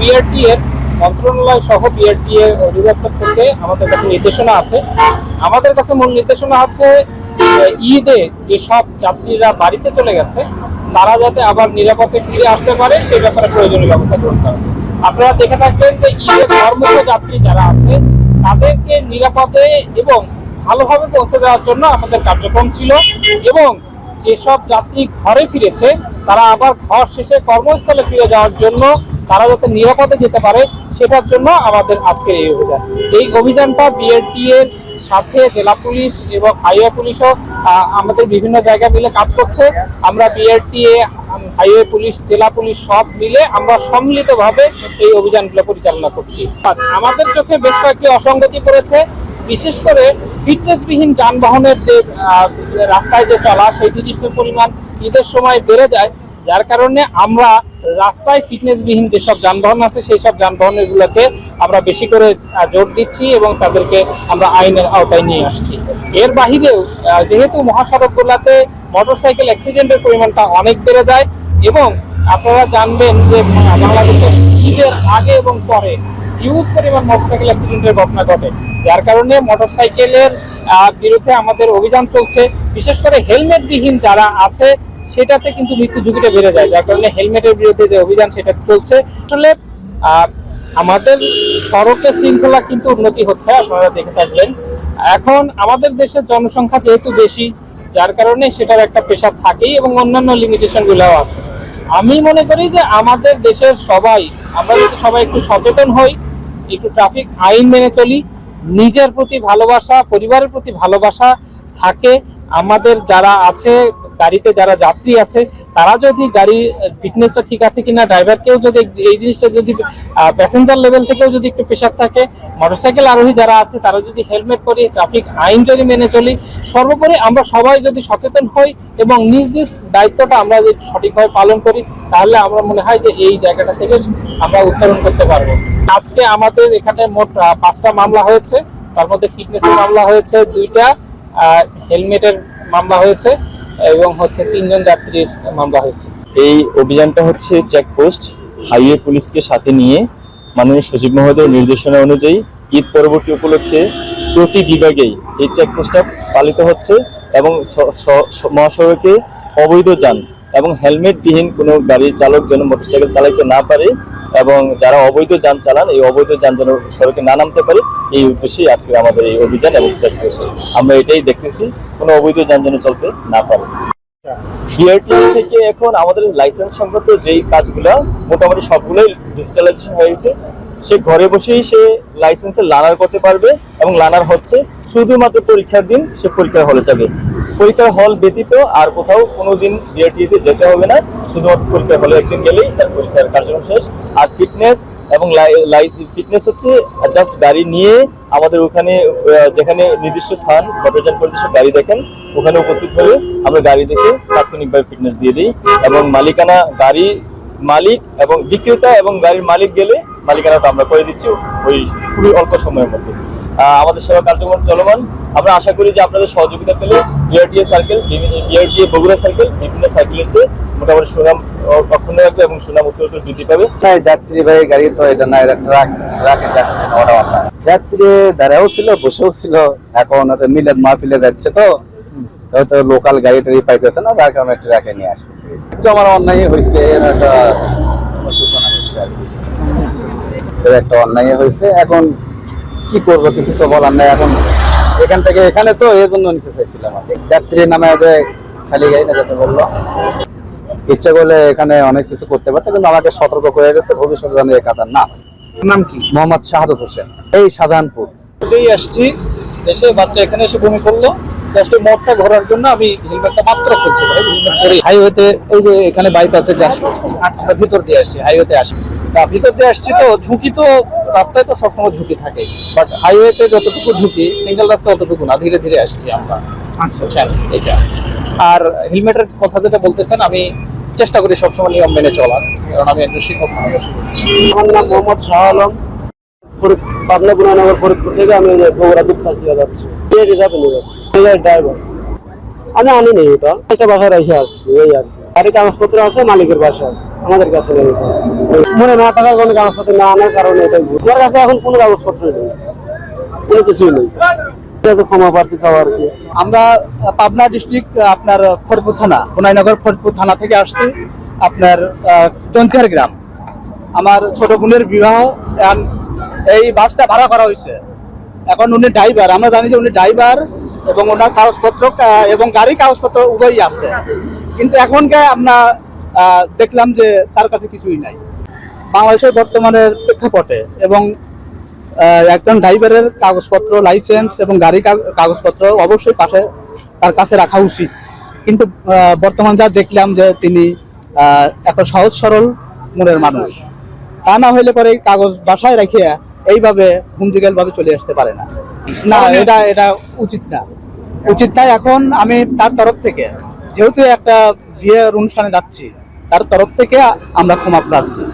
BRT এর মন্ত্রণালয় সহ বিআরটি এর অধিদপ্তর থেকে আমাদের কাছে নির্দেশনা আছে আমাদের কাছে মূল নির্দেশনা আছে ঈদে যেসব যাত্রীরা বাড়িতে চলে গেছে, তারা যাতে আবার নিরাপদে ফিরে আসতে পারে, সে ব্যাপারে প্রয়োজনীয় ব্যবস্থা গ্রহণ করা। আপনারা দেখে থাকবেন যে ঈদে ধর্মীয় যাত্রী যারা আছে, তাদেরকে নিরাপদে এবং ভালোভাবে পৌঁছে দেওয়ার জন্য আমাদের কার্যক্রম ছিল এবং যেসব যাত্রী ঘরে ফিরেছে, তারা আবার ঘর শেষে কর্মস্থলে ফিরে যাওয়ার জন্য তারা যাতে নিরাপদে যেতে পারে, সেটার জন্য আমাদের আজকের এই অভিযান। এই অভিযানটা বিএনটি এর সাথে জেলা পুলিশ এবং হাইওয়ে পুলিশও আমাদের বিভিন্ন জায়গায় মিলে কাজ করছে। আমরা বিআরটি হাইওয়ে পুলিশ, জেলা পুলিশ সব মিলে আমরা সম্মিলিতভাবে এই অভিযানগুলো পরিচালনা করছি। আমাদের চোখে বেশ কয়েকটি অসঙ্গতি পড়েছে। বিশেষ করে ফিটনেসবিহীন যানবাহনের যে রাস্তায় যে চলা, সেই জিনিসের পরিমাণ ঈদের সময় বেড়ে যায়। যার কারণে আমরা রাস্তায় ফিটনেসবিহীন যেসব যানবাহন আছে, সেই সব যানবাহনগুলোকে আমরা বেশি করে জোর দিচ্ছি এবং তাদেরকে আমরা আইনের আওতায় নিয়ে আসছি। এর বাহিরেও যেহেতু মহাসড়কগুলোতে মোটরসাইকেল অ্যাক্সিডেন্টের পরিমাণটা অনেক বেড়ে যায় এবং আপনারা জানবেন যে বাংলাদেশের ঈদের আগে এবং পরে হিউজ পরিমাণ মোটরসাইকেল অ্যাক্সিডেন্টের ঘটনা ঘটে। যার কারণে মোটরসাইকেলের বিরুদ্ধে আমাদের অভিযান চলছে। বিশেষ করে হেলমেটবিহীন যারা আছে সেটাতে কিন্তু মৃত্যু ঝুঁকিটা বেড়ে যায়, যার কারণে হেলমেটের বিরুদ্ধে যে অভিযান সেটা চলছে। আসলে আমাদের সড়কের শৃঙ্খলা কিন্তু উন্নতি হচ্ছে, আপনারা দেখে থাকবেন। এখন আমাদের দেশের জনসংখ্যা যেহেতু বেশি, যার কারণে সেটার একটা পেশা থাকেই এবং অন্যান্য লিমিটেশন গুলাও আছে। আমি মনে করি যে আমাদের দেশের সবাই, আমরা যদি সবাই একটু সচেতন হই, একটু ট্রাফিক আইন মেনে চলি, নিজের প্রতি ভালোবাসা, পরিবারের প্রতি ভালোবাসা থাকে, আমাদের যারা আছে গাড়িতে যারা যাত্রী আছে, তারা যদি গাড়ির ফিটনেসটা ঠিক আছে কিনা ড্রাইভারকেও যদি এই জিনিসটা যদি প্যাসেঞ্জার লেভেল থেকেও যদি একটু প্রেশার থাকে মোটরসাইকেল আরোহী যারা আছে, তারা যদি হেলমেট পরি ট্রাফিক আইন যদি মেনে চলি, সর্বোপরি আমরা সবাই যদি সচেতন হই এবং নিজ নিজ দায়িত্বটা আমরা যদি সঠিকভাবে পালন করি, তাহলে আমার মনে হয় যে এই জায়গাটা থেকে আমরা উত্তরণ করতে পারব। আজকে আমাদের এখানে মোট পাঁচটা মামলা হয়েছে, তার মধ্যে ফিটনেসের মামলা হয়েছে দুইটা হেলমেটের মামলা হয়েছে। এবং হচ্ছে তিনজন যাত্রীর মামলা হয়েছে। এই অভিযানটা হচ্ছে চেকপোস্ট হাইওয়ে পুলিশকে সাথে নিয়ে মাননীয় সচিব মহোদয়ের নির্দেশনা অনুযায়ী ঈদ পরবর্তী উপলক্ষে প্রতি বিভাগেই এই চেকপোস্টটা পালিত হচ্ছে এবং মহাসড়কে অবৈধ যান এবং হেলমেটবিহীন কোনো গাড়ির চালক যেন মোটরসাইকেল চালাইতে না পারে এবং যারা অবৈধ যান চালান, এই অবৈধ যান যেন সড়কে না নামতে পারে, এই উদ্দেশ্যেই আজকে আমাদের এই অভিযান এবং চেকপোস্ট আমরা এটাই দেখতেছি, কোনো অবৈধ যান যেন চলতে না পারে। বিআরটি থেকে এখন আমাদের লাইসেন্স সংক্রান্ত যেই কাজগুলো, মোটামুটি সবগুলোই ডিজিটালাইজেশন হয়ে গেছে। সে ঘরে বসেই সে লাইসেন্সের লার্নার করতে পারবে এবং লার্নার হচ্ছে, শুধুমাত্র পরীক্ষার দিন সে পরীক্ষার হলে যাবে। পরীক্ষার হল ব্যতীত আর কোথাও কোনোদিন বিআরটিতে যেতে হবে না। শুধুমাত্র পরীক্ষার হলে একদিন গেলেই তার পরীক্ষার কার্যক্রম শেষ। আর ফিটনেস এবং ফিটনেস হচ্ছে জাস্ট গাড়ি নিয়ে আমাদের ওখানে যেখানে নির্দিষ্ট স্থান মোটরযান পরিদর্শক গাড়ি দেখেন, ওখানে উপস্থিত হয়ে আমরা গাড়ি দেখে তাৎক্ষণিকভাবে ফিটনেস দিয়ে দিই। এবং মালিকানা গাড়ি মালিক এবং বিক্রেতা এবং গাড়ির মালিক গেলে মালিকানাটা আমরা করে দিচ্ছি ওই খুবই অল্প সময়ের মধ্যে। আমাদের সেবা কার্যক্রম চলমান। আমরা আশা করি যে আপনাদের সহযোগিতা পেলে BRTA circle BRTA Bogura circle বিভিন্ন সার্কেলের চেয়ে মোটামুটি সুনাম অক্ষুণ্ণ রাখবে এবং সুনাম উত্তরোত্তর বৃদ্ধি পাবে। না যাত্রীবাহী গাড়ি তো এটা না এটা ট্রাক ট্রাকে যাত্রী দাঁড়াও ছিল বসেও ছিল এখন হয়তো মিলাদ মাহফিলে যাচ্ছে তো হয়তো লোকাল গাড়ি টাড়ি পাইতেছে না যার কারণে ট্রাকে নিয়ে আসতেছে। একটু আমার অন্যায় হয়েছে এর একটা সূচনা হচ্ছে আর কি। এর একটা অন্যায় হয়েছে এখন কি করব কিছু তো বলার নাই এখন এখান থেকে এখানে তো এই জন্য নিতে চাইছিলাম যাত্রী নামে খালি গাড়ি না যেতে বলল। ইচ্ছা করলে এখানে অনেক কিছু করতে পারতো কিন্তু আমাকে সতর্ক করে গেছে ভবিষ্যতে যেন এ কাতার না নাম কি? মোহাম্মদ শাহাদত হোসেন এই এই আসছি এসে বাচ্চা এখানে এসে বমি করল। জাস্ট মোড়টা ঘোরার জন্য আমি হেলমেটটা মাত্র খুলছি ভাই হেলমেট পরে হাইওয়েতে এই যে এখানে বাইপাসে যাস করছি। আচ্ছা। ভিতর দিয়ে আসছি হাইওয়েতে আসি ভিতর দিয়ে আসছি তো ঝুঁকি তো রাস্তায় তো সবসময় ঝুঁকি থাকে। বাট হাইওয়েতে যতটুকু ঝুঁকি সিঙ্গেল রাস্তা অতটুকু না ধীরে ধীরে আসছি আমরা। আচ্ছা। এটা। আর হেলমেটের কথা যেটা বলতেছেন আমি চেষ্টা করি সবসময় নিয়ম মেনে চলার কারণ আমি একজন শিক্ষক মানুষ। আমার নাম মোহাম্মদ শাহ আলম। পাবনা পুরানগর ফরিদপুর থেকে আমি বগুড়া দুপচাচিয়া যাচ্ছি। রিজার্ভে নিয়ে যাচ্ছি। ড্রাইভার আমি আনিনি এটা। এটা বাসায় রেখে আসছি এই আর কি। গাড়ি কাগজপত্র আছে মালিকের বাসায়। আমাদের কাছে নেই। মনে না থাকার কোনো কাগজপত্র না আনার কারণে এটাই কাছে এখন কোনো কাগজপত্র নেই। কোনো কিছুই নেই। আমরা পাবনা ডিস্ট্রিক্ট আপনার ফরিদপুর থানা কোনাইনগর ফরিদপুর থানা থেকে আসছি। আপনার গ্রাম। আমার ছোট বোনের বিবাহ এই বাসটা ভাড়া করা হয়েছে। এখন উনি ড্রাইভার আমরা জানি যে উনি ড্রাইভার এবং ওনার কাগজপত্র এবং গাড়ি কাগজপত্র উভয়ই আছে। কিন্তু এখনকে আমরা আহ, দেখলাম যে তার কাছে কিছুই নাই। বাংলাদেশের বর্তমানের প্রেক্ষাপটে এবং একজন ড্রাইভারের কাগজপত্র লাইসেন্স এবং গাড়ি কাগ- কাগজপত্র অবশ্যই পাশে তার কাছে রাখা উচিত। কিন্তু বর্তমান যা দেখলাম যে তিনি একটা সহজ সরল মনের মানুষ। তা না হইলে পরে কাগজ বাসায় রেখে এইভাবে হুমজিগেল ভাবে চলে আসতে পারে না। না এটা এটা উচিত না। উচিত না এখন আমি তার তরফ থেকে। যেহেতু একটা বিয়ের অনুষ্ঠানে যাচ্ছি তার তরফ থেকে আমরা ক্ষমা প্রার্থী।